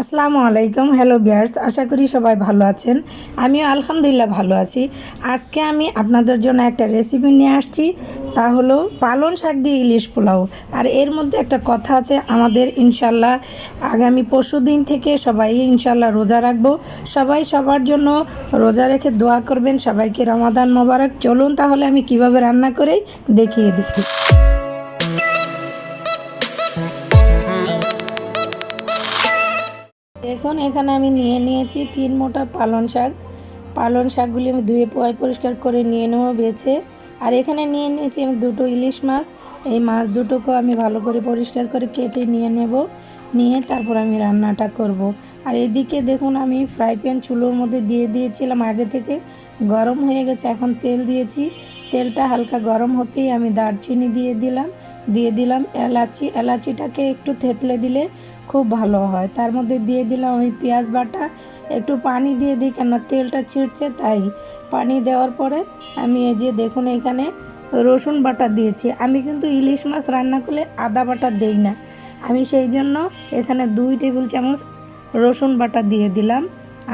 আসসালামু আলাইকুম হ্যালো বিয়ার্স আশা করি সবাই ভালো আছেন। আমিও আলহামদুলিল্লাহ ভালো আছি। আজকে আমি আপনাদের জন্য একটা রেসিপি নিয়ে আসছি, তা হলো পালন শাক দিয়ে ইলিশ পোলাও। আর এর মধ্যে একটা কথা আছে, আমাদের ইনশাল্লাহ আগামী পরশু দিন থেকে সবাই ইনশাল্লাহ রোজা রাখব। সবাই সবার জন্য রোজা রেখে দোয়া করবেন, সবাইকে রমাদান মোবারক। চলুন তাহলে আমি কীভাবে রান্না করে, দেখিয়ে দিই। এখন এখানে আমি নিয়ে নিয়েছি তিন মোটা পালন শাক। পালন শাকগুলি আমি ধুয়ে পোয়াই পরিষ্কার করে নিয়ে নেব বেছে। আর এখানে নিয়ে নিয়েছি আমি দুটো ইলিশ মাছ। এই মাছ দুটোকেও আমি ভালো করে পরিষ্কার করে কেটে নিয়ে নেব। নিয়ে তারপর আমি রান্নাটা করব। আর এদিকে দেখুন, আমি ফ্রাই প্যান চুলোর মধ্যে দিয়ে দিয়েছিলাম আগে থেকে। গরম হয়ে গেছে, এখন তেল দিয়েছি। তেলটা হালকা গরম হতেই আমি দারচিনি দিয়ে দিলাম। দিয়ে দিলাম এলাচি। এলাচিটাকে একটু থেতলে দিলে খুব ভালো হয়। তার মধ্যে দিয়ে দিলাম আমি পেঁয়াজ বাটা, একটু পানি দিয়ে দিই কেন তেলটা ছিটছে, তাই পানি দেওয়ার পরে আমি এই যে দেখুন এখানে রসুন বাটা দিয়েছি। আমি কিন্তু ইলিশ মাছ রান্না করলে আদা বাটা দেই না। আমি সেই জন্য এখানে দুই টেবিল চামচ রসুন বাটা দিয়ে দিলাম।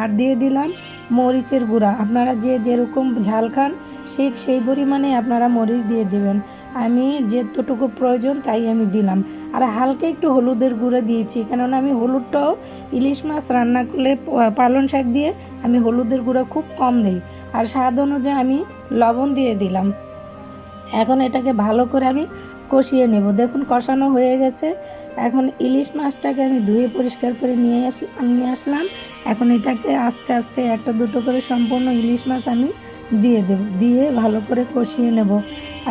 আর দিয়ে দিলাম মরিচের গুঁড়া। আপনারা যে যেরকম ঝাল খান সেই সেই পরিমাণে আপনারা মরিচ দিয়ে দেবেন। আমি যেতটুকু প্রয়োজন তাই আমি দিলাম। আর হালকা একটু হলুদের গুঁড়ো দিয়েছি, কেননা আমি হলুদটাও ইলিশ মাছ রান্না করলে পালন পালং শাক দিয়ে আমি হলুদের গুঁড়া খুব কম দিই। আর স্বাদ অনুযায়ী আমি লবণ দিয়ে দিলাম। এখন এটাকে ভালো করে আমি কষিয়ে নেব। দেখুন, কষানো হয়ে গেছে। এখন ইলিশ মাছটাকে আমি ধুয়ে পরিষ্কার করে নিয়ে আসলাম নিয়ে আসলাম। এখন এটাকে আস্তে আস্তে একটা দুটো করে সম্পূর্ণ ইলিশ মাছ আমি দিয়ে দেব, দিয়ে ভালো করে কষিয়ে নেব।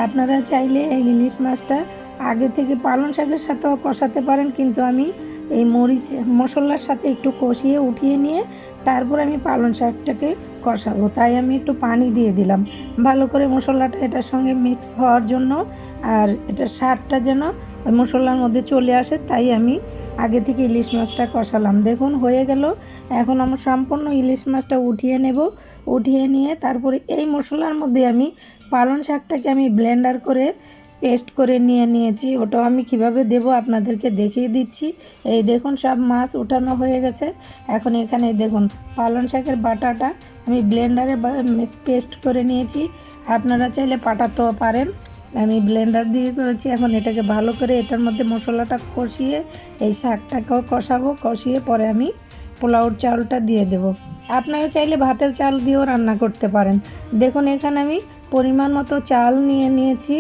আপনারা চাইলে এই ইলিশ মাছটা আগে থেকে পালং শাকের সাথেও কষাতে পারেন, কিন্তু আমি এই মরিচ, মশলার সাথে একটু কষিয়ে, উঠিয়ে নিয়ে তারপর আমি পালং শাকটাকে কষাবো। তাই আমি একটু পানি দিয়ে দিলাম। ভালো করে মশলাটা এটার সঙ্গে মিক্স হওয়ার জন্য আর এটা স্বাদটা যেন ওই মশলার মধ্যে চলে আসে, তাই আমি আগে থেকে ইলিশ মাছটা কষালাম। দেখুন, হয়ে গেল। এখন আমার সম্পূর্ণ ইলিশ মাছটা উঠিয়ে নেব। উঠিয়ে নিয়ে তারপরে এই মশলার মধ্যে আমি পালং শাকটাকে আমি ব্লেন্ডার করে পেস্ট করে নিয়ে নিয়েছি ওটাও আমি কীভাবে দেব আপনাদেরকে দেখিয়ে দিচ্ছি। এই দেখুন, সব মাছ উঠানো হয়ে গেছে। এখন এখানে দেখুন, পালং শাকের বাটাটা আমি ব্লেন্ডারে পেস্ট করে নিয়েছি। আপনারা চাইলে পাটাতেও পারেন। আমি ব্লেন্ডার দিয়ে করেছি, এখন এটাকে ভালো করে এটার মধ্যে মশলাটা কষিয়ে, এই শাকটাকেও কষাবো। কষিয়ে পরে আমি পোলাওর চালটা দিয়ে দেব। আপনারা চাইলে ভাতের চাল দিয়েও রান্না করতে পারেন। দেখুন, এখানে আমি পরিমাণ মতো চাল নিয়ে নিয়েছি।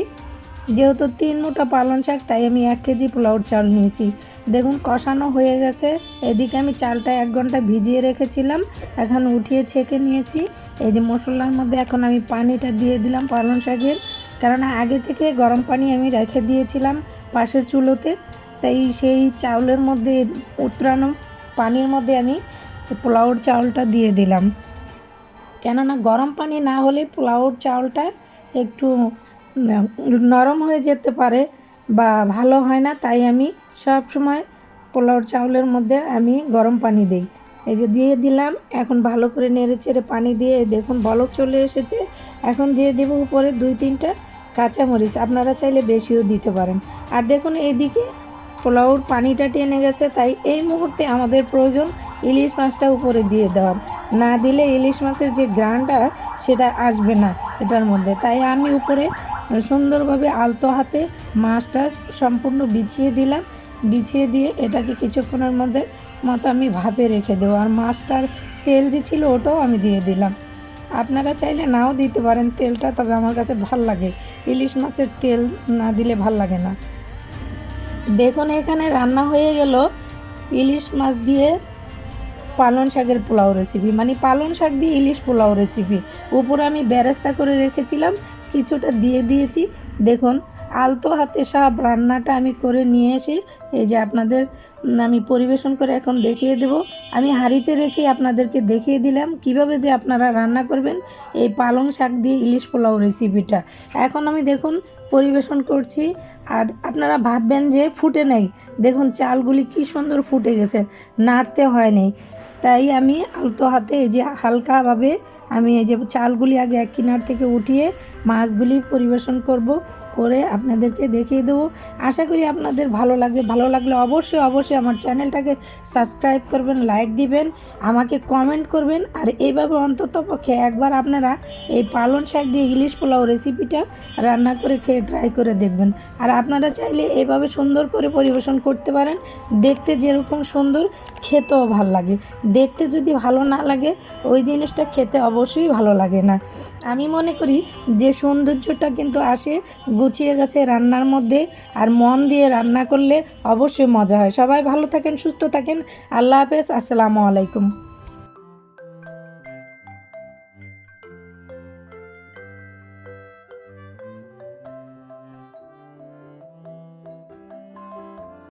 যেহেতু তিন মোটা পালং শাক, তাই আমি এক কেজি পোলাওর চাল নিয়েছি। দেখুন, কষানো হয়ে গেছে। এদিকে আমি চালটা এক ঘণ্টা ভিজিয়ে রেখেছিলাম। এখন উঠিয়ে ছেঁকে নিয়েছি। এই যে মশলার মধ্যে এখন আমি পানিটা দিয়ে দিলাম পালং শাকের। কেননা আগে থেকে গরম পানি আমি রেখে দিয়েছিলাম পাশের চুলোতে। তাই সেই চাউলের মধ্যে উতরানো পানির মধ্যে আমি পোলাওর চাউলটা দিয়ে দিলাম। কেননা গরম পানি না হলে পোলাওর চাউলটা একটু নরম হয়ে যেতে পারে বা ভালো হয় না, তাই আমি সব সময় পোলাওর চাউলের মধ্যে আমি গরম পানি দিই। এই যে দিয়ে দিলাম, এখন ভালো করে নেড়ে চেড়ে পানি দিয়ে দেখুন বলক চলে এসেছে। এখন দিয়ে দেবো উপরে দুই তিনটা কাঁচামরিচ, আপনারা চাইলে বেশিও দিতে পারেন। আর দেখুন এইদিকে পোলাওর পানিটা টেনে গেছে, তাই এই মুহূর্তে আমাদের প্রয়োজন ইলিশ মাছটা উপরে দিয়ে দেওয়ার। না দিলে ইলিশ মাছের যে গ্রানটা, সেটা আসবে না এটার মধ্যে। তাই আমি উপরে সুন্দরভাবে আলতো হাতে মাছটা সম্পূর্ণ বিছিয়ে দিলাম। বিছিয়ে দিয়ে এটাকে কিছুক্ষণের মধ্যে মতো আমি ভাপে রেখে দেবো। আর মাছটার তেল যে ছিল ওটাও আমি দিয়ে দিলাম। আপনারা চাইলে নাও দিতে পারেন তেলটা, তবে আমার কাছে ভালো লাগে। ইলিশ মাছের তেল না দিলে ভালো লাগে না। দেখুন, এখানে রান্না হয়ে গেল। ইলিশ মাছ দিয়ে পালং শাকের পোলাও রেসিপি মানে পালং শাক দিয়ে ইলিশ পোলাও রেসিপি উপরে আমি বেরেস্তা করে রেখেছিলাম, কিছুটা দিয়ে দিয়েছি। দেখুন, আলতো হাতে সব রান্নাটা আমি করে নিয়ে এসে, এই যে আপনাদের আমি পরিবেশন করে এখন দেখিয়ে দেব। আমি হাঁড়িতে রেখে আপনাদেরকে দেখিয়ে দিলাম কীভাবে যে আপনারা রান্না করবেন এই পালং শাক দিয়ে ইলিশ পোলাও রেসিপিটা এখন আমি দেখুন পরিবেশন করছি। আর আপনারা ভাববেন যে ফুটে নেই। দেখুন, চালগুলি কি সুন্দর ফুটে গেছে। নাড়তে হয়নি তাই আমি আলতো হাতে এই যে হালকাভাবে আমি এই যে চালগুলি আগে এক কিনার থেকে উঠিয়ে মাছগুলি পরিবেশন করব, করে আপনাদেরকে দেখিয়ে দেবো। আশা করি আপনাদের ভালো লাগবে। ভালো লাগলে অবশ্যই অবশ্যই আমার চ্যানেলটাকে সাবস্ক্রাইব করবেন, লাইক দিবেন, আমাকে কমেন্ট করবেন। আর এইভাবে অন্তত পক্ষে একবার আপনারা এই পালন শাক দিয়ে ইলিশ পোলাও রেসিপিটা রান্না করে খেয়ে ট্রাই করে দেখবেন। আর আপনারা চাইলে এভাবে সুন্দর করে পরিবেশন করতে পারেন। দেখতে যেরকম সুন্দর, খেতেও ভালো লাগে। দেখতে যদি ভালো না লাগে, ওই জিনিসটা খেতে অবশ্যই ভালো লাগে না। আমি মনে করি যে সৌন্দর্যটা কিন্তু আসে, গুছিয়ে গেছে রান্নার মধ্যে আর মন দিয়ে রান্না করলে অবশ্যই মজা হয়। সবাই ভালো থাকেন, সুস্থ থাকেন। আল্লাহ হাফেজ, আসসালামু আলাইকুম।